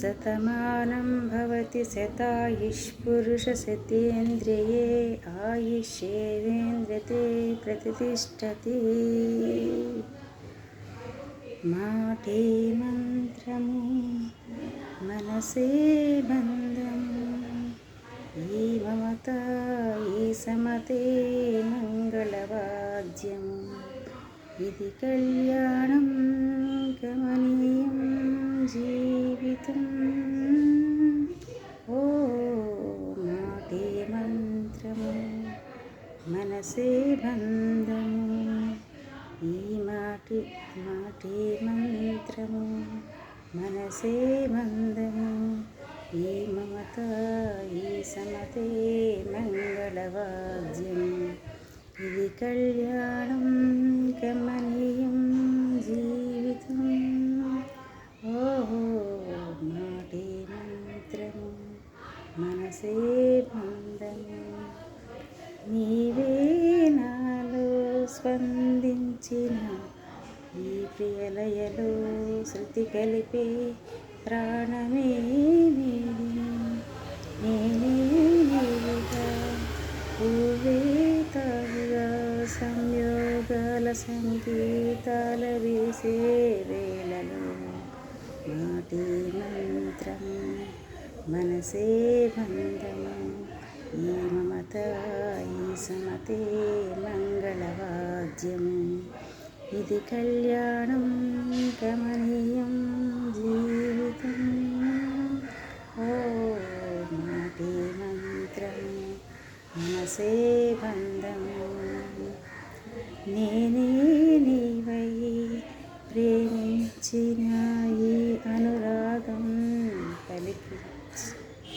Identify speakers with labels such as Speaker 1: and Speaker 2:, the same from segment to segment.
Speaker 1: శతమానం భవతి శతాయుష్పురుషశతేంద్రియే ఆయుష్యేవేంద్రతే ప్రతిష్టతి మాటే మంత్రము మనసే బంధము ఈ మమత ఈ సమతే మంగళవాద్యము ఇది కళ్యాణం గమనీయం చేసే బంధము. ఈ మాటి మాటి మంత్రము. మనసే మందము. ఈ మమత ఈ సమతే మంగళవాద్యం ఇది కళ్యాణం గమనీయం జీవితం. ఓహో మాటి మంత్రము. మనసే మందము. నీ స్పందించిన ఈ ప్రియలయలో శృతి కలిపే ప్రాణమే నేనే నీవుగా పూవే తాగుగా సంయోగాల సంగీతాల వేసే వేళలో. మంత్రం మనసే బంధము. ఈ మమత ఈ సమతే మంగళవాద్యం. ఇది కళ్యాణం గమనీయం జీవితం. ఓ మాటే మంత్రం మనసే బంధం. నేనే నీవై ప్రేమించిన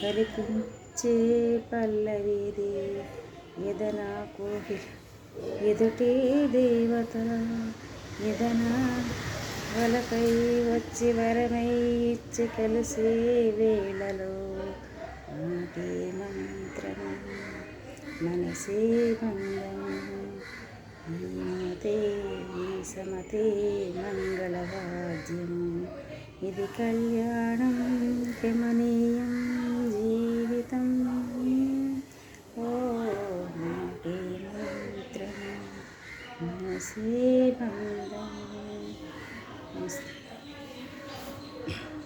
Speaker 1: పలికించే పల్లవిది ఎదనా కోగిల ఎదుటే దేవత ఎదనా వలపై వచ్చి వరమై ఇచ్చి కలిసే వేళలో మాటే మంత్రము మనసే బంధము ఈ ఈ సమతే మంగళవాద్యము ఇది కళ్యాణం రమణీయం കവിത നമസ്തേ